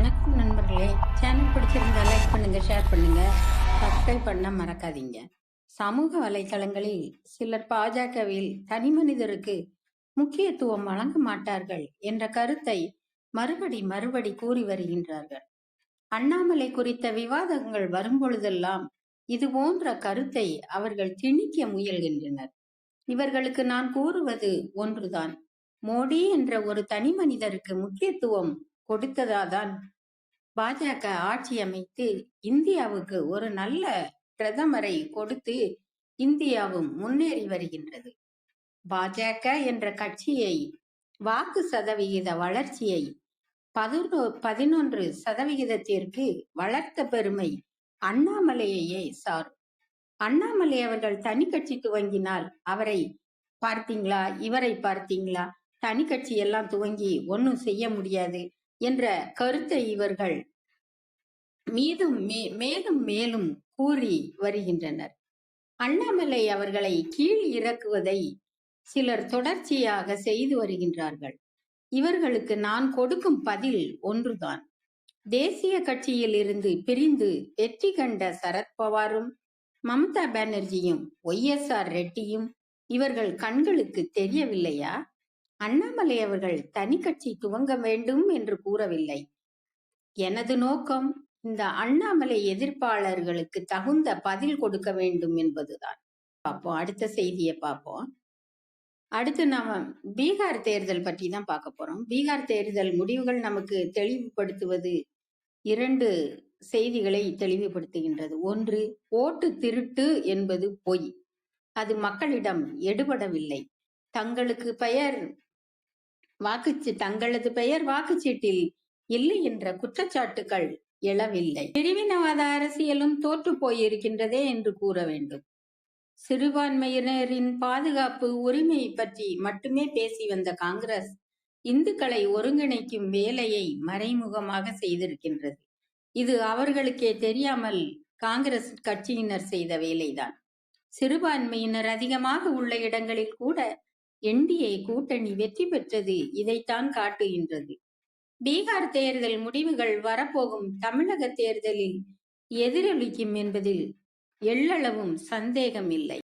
வணக்கம் நண்பர்களே. சேனல் பிடிச்சிருந்தா லைக் பண்ணுங்க ஷேர் பண்ணுங்க. சப்ஸ்கிரைப் பண்ண மறக்காதீங்க. சமூக வலைதளங்களில் சிலர் பாஜகவில் தனி மனிதருக்கு முக்கியத்துவம் வழங்க மாட்டார்கள் என்ற கருத்தை மறுபடி மறுபடி கூறி வருகின்றார்கள். அண்ணாமலை குறித்த விவாதங்கள் வரும்பொழுதெல்லாம் இது போன்ற கருத்தை அவர்கள் திணிக்க முயல்கின்றனர். இவர்களுக்கு நான் கூறுவது ஒன்றுதான். மோடி என்ற ஒரு தனி மனிதருக்கு முக்கியத்துவம் கொடுத்ததாதான். பாஜக ஆட்சி அமைத்து இந்தியாவுக்கு ஒரு நல்ல பிரதமரை கொடுத்து இந்தியாவும் முன்னேறி வருகின்றது. பாஜக என்ற கட்சியை வாக்கு சதவிகித வளர்ச்சியை பதினோ பதினொன்று சதவிகிதத்திற்கு வளர்த்த பெருமை அண்ணாமலையையே சாரும். அண்ணாமலை அவர்கள் தனி கட்சி துவங்கினால் அவரை பார்த்தீங்களா இவரை பார்த்தீங்களா தனி கட்சி எல்லாம் துவங்கி ஒன்னும் செய்ய முடியாது. என்ற கருத்தை இவர்கள் மீதும் மேலும் மேலும் கூறி வருகின்றனர். அண்ணாமலை அவர்களை கீழ் இறக்குவதை சிலர் தொடர்ச்சியாக செய்து வருகின்றார்கள். இவர்களுக்கு நான் கொடுக்கும் பதில் ஒன்றுதான். தேசிய கட்சியில் இருந்து பிரிந்து வெற்றி கண்ட சரத்பவாரும் மம்தா பானர்ஜியும் ஒய் எஸ் ஆர் ரெட்டியும் இவர்கள் கண்களுக்கு தெரியவில்லையா? அண்ணாமலை அவர்கள் தனி கட்சி துவங்க வேண்டும் என்று கூறவில்லை. எனது நோக்கம் இந்த அண்ணாமலை எதிர்ப்பாளர்களுக்கு தகுந்த பதில் கொடுக்க வேண்டும் என்பதுதான். பார்ப்போம். அடுத்த செய்தியை பார்ப்போம். அடுத்து நாம பீகார் தேர்தல் பற்றி தான் பார்க்க போறோம். பீகார் தேர்தல் முடிவுகள் நமக்கு தெளிவுபடுத்துவது இரண்டு செய்திகளை தெளிவுபடுத்துகின்றது. ஒன்று ஓட்டு திருட்டு என்பது பொய். அது மக்களிடம் எடுபடவில்லை. தங்களுக்கு பெயர் வாக்குச்சு தங்களது பெயர் வாக்குச்சீட்டில் இல்லை என்ற குற்றச்சாட்டுகள் எழவில்லை. பிரிவினவாத அரசியலும் தோற்று போயிருக்கின்றதே என்று கூற வேண்டும். சிறுபான்மையினரின் பாதுகாப்பு உரிமை பற்றி மட்டுமே பேசி வந்த காங்கிரஸ் இந்துக்களை ஒருங்கிணைக்கும் வேலையை மறைமுகமாக செய்திருக்கின்றது. இது அவர்களுக்கே தெரியாமல் காங்கிரஸ் கட்சியினர் செய்த வேலைதான். சிறுபான்மையினர் அதிகமாக உள்ள இடங்களில் கூட என்டிஏ கூட்டணி வெற்றி பெற்றது இதைத்தான் காட்டுகின்றது. பீகார் தேர்தல் முடிவுகள் வரப்போகும் தமிழக தேர்தலில் எதிரொலிக்கும் என்பதில் எள்ளளவும் சந்தேகம் இல்லை